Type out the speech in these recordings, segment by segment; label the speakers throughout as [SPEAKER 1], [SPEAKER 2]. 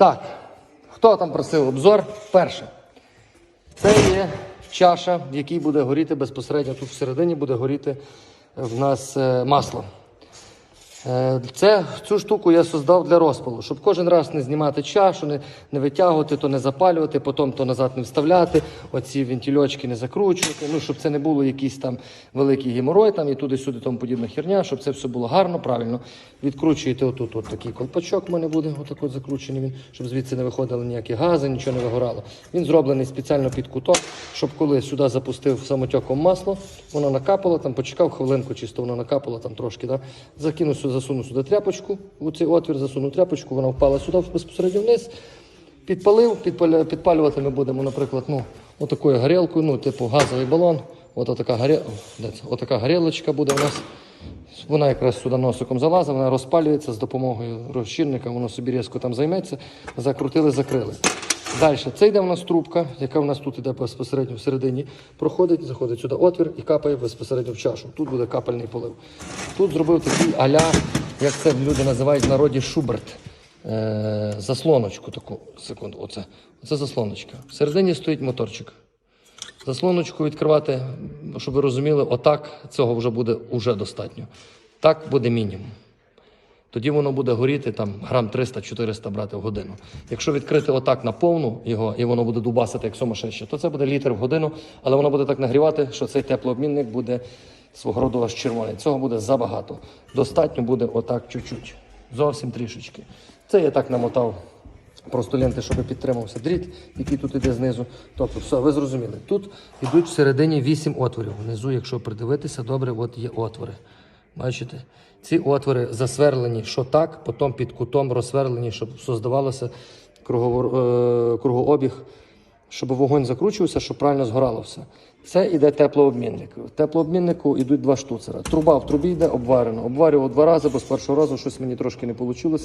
[SPEAKER 1] Так, хто там просив обзор? Перше. Це є чаша, в якій буде горіти безпосередньо тут всередині буде горіти в нас е, масло. Е, Це, цю штуку я создав для розпалу, щоб кожен раз не знімати чашу, не, не витягувати, то не запалювати, потім то назад не вставляти, оці вентильочки не закручувати, ну, щоб це не було якийсь там великий геморой там, і туди-сюди тому подібна херня, щоб це все було гарно, правильно. Відкручуєте отут от такий колпачок в мене буде, отак от закручений він, щоб звідси не виходили ніякі гази, нічого не вигорало. Він зроблений спеціально під куток, щоб коли сюди запустив самотеком масло, воно накапало, там почекав хвилинку, чисто воно накапало там трошки. Да? Закинув сюди, засунув сюди тряпочку, у цей отвір засунув тряпочку, вона впала сюди безпосередньо вниз. Підпалив, підпаля, підпалювати ми будемо, наприклад, ну, отакою горілкою, ну, типу газовий балон. От отака, горі... отака горілочка буде у нас. Вона якраз сюди носиком залазить, вона розпалюється з допомогою розчинника, воно собі різко там займеться. Закрутили, закрили. Далі, це йде у нас трубка, яка у нас тут йде безпосередньо всередині, проходить, заходить сюди отвір і капає безпосередньо в чашу. Тут буде капельний полив. Тут зробив такий аля, як це люди називають в народі шуберт. Е, заслоночку таку. Секунду, оце. Оце заслоночка. Всередині стоїть моторчик. Заслоночку відкривати, щоб ви розуміли, отак цього вже буде уже достатньо. Так буде мінімум. Тоді воно буде горіти там грам 300-400 брати в годину. Якщо відкрити отак на повну його, і воно буде дубасити як сумасшедше, то це буде літр в годину, але воно буде так нагрівати, що цей теплообмінник буде свого роду аж червоний. Цього буде забагато. Достатньо буде отак чуть-чуть. Зовсім трішечки. Це я так намотав просто ленти, щоб підтримався дріт, який тут іде знизу. Тобто, все, ви зрозуміли. Тут йдуть всередині 8 отворів. Внизу, якщо придивитися, добре, от є отвори. Бачите? Ці отвори засверлені, що так, потім під кутом розсверлені, щоб создавалося е, кругообіг, щоб вогонь закручувався, щоб правильно згорало все. Це іде теплообмінник. В теплообміннику йдуть два штуцера. Труба в трубі йде обварено. Обварював два рази, бо з першого разу щось мені трошки не вийшло,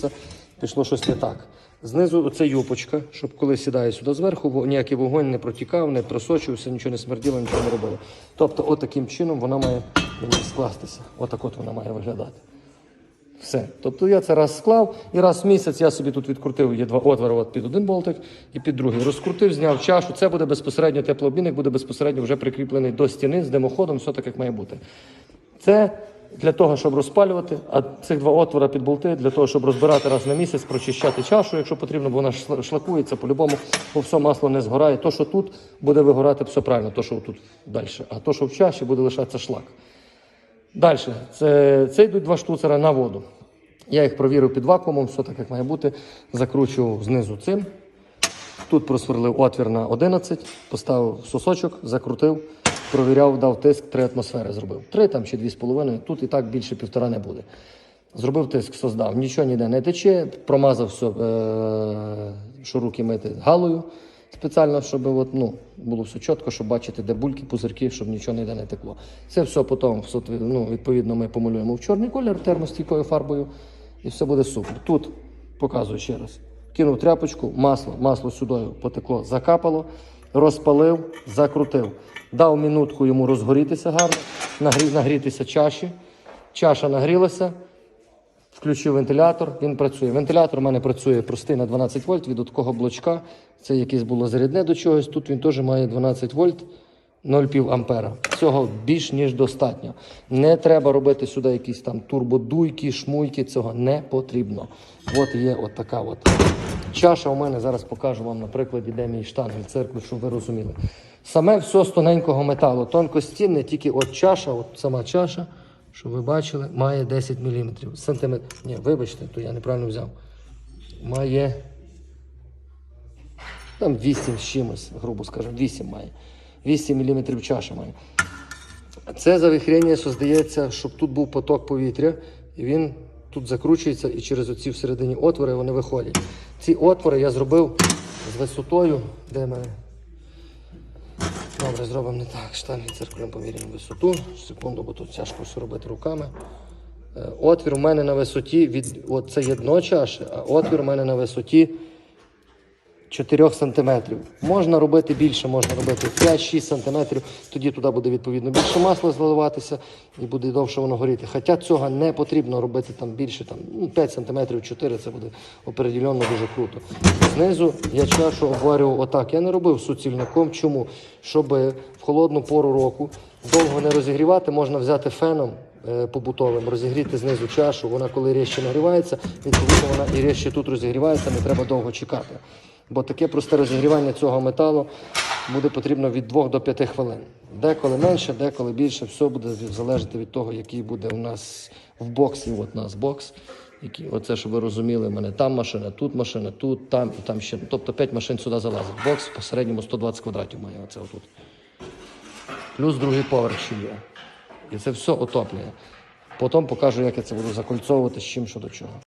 [SPEAKER 1] пішло щось не так. Знизу оце юпочка, щоб коли сідає сюди зверху, ніякий вогонь не протікав, не просочувався, нічого не смерділо, нічого не робило. Тобто, от таким чином вона має мені скластися. Отак от вона має виглядати. Все. Тобто я це раз склав, і раз в місяць я собі тут відкрутив є два отвори от під один болтик і під другий. Розкрутив, зняв чашу. Це буде безпосередньо теплообмінник, буде безпосередньо вже прикріплений до стіни з димоходом, все так як має бути. Це для того, щоб розпалювати, а цих два отвора під болти для того, щоб розбирати раз на місяць, прочищати чашу, якщо потрібно, бо вона шлакується по-любому, бо все масло не згорає. То, що тут буде вигорати, все правильно, то, що тут далі. А то, що в чаші, буде лишатися шлак. Далі, це, це йдуть два штуцера на воду. Я їх провірив під вакуумом, все так як має бути. Закручував знизу цим. Тут просверлив отвір на 11, поставив сосочок, закрутив, провіряв, дав тиск, 3 атмосфери зробив. 3 там чи 2,5, тут і так більше півтора не буде. Зробив тиск, создав, нічого ніде не тече, промазав все, е- що руки мити галою спеціально, щоб от, ну, було все чітко, щоб бачити, де бульки, пузирки, щоб нічого ніде не текло. Це все потім ну, відповідно ми помалюємо в чорний колір термостійкою фарбою, і все буде супер. Тут показую ще раз. Кинув тряпочку, масло, масло сюди потекло, закапало, розпалив, закрутив. Дав минутку йому розгорітися гарно, нагрі, нагрітися чаші. Чаша нагрілася, Включив вентилятор, він працює. Вентилятор у мене працює простий на 12 вольт від такого блочка. Це якесь було зарядне до чогось. Тут він теж має 12 вольт 0,5 ампера. Цього більш ніж достатньо. Не треба робити сюди якісь там турбодуйки, шмуйки. Цього не потрібно. От є от така от. Чаша у мене зараз покажу вам на прикладі, де мій штангель церкви, щоб ви розуміли. Саме все з тоненького металу. Тонкостінне, тільки от чаша, от сама чаша щоб ви бачили, має 10 мм. Сантиметр. Ні, вибачте, то я неправильно взяв. Має там 8 з чимось, грубо скажемо, 8 має. 8 мм чаша має. Це завихрення создається, щоб тут був поток повітря, і він тут закручується і через оці всередині отвори вони виходять. Ці отвори я зробив з висотою, де мене. Добре, зробимо не так. Штанги циркулем поміряємо висоту. Секунду, бо тут тяжко все робити руками. Е, Отвір у мене на висоті від. Це є дно чаші, а отвір у мене на висоті 4 см. Можна робити більше, можна робити 5-6 см, тоді туди буде відповідно більше масла заливатися і буде довше воно горіти. Хоча цього не потрібно робити там більше, там, ну, 5 см, 4 це буде определенно дуже круто. Знизу я чашу обварював отак. Я не робив суцільником. Чому? Щоб в холодну пору року довго не розігрівати, можна взяти феном е, побутовим, розігріти знизу чашу. Вона коли різче нагрівається, відповідно вона і різче тут розігрівається, не треба довго чекати. Бо таке просте розігрівання цього металу буде потрібно від 2 до 5 хвилин. Деколи менше, деколи більше, все буде залежати від того, який буде у нас в боксі. От у нас бокс. Які, оце, щоб ви розуміли, в мене там машина, тут машина, тут, там і там ще. Тобто 5 машин сюди залазить. Бокс по середньому 120 квадратів має оце отут. Плюс другий поверх ще є. І це все отоплює. Потім покажу, як я це буду закольцовувати, з чим що до чого.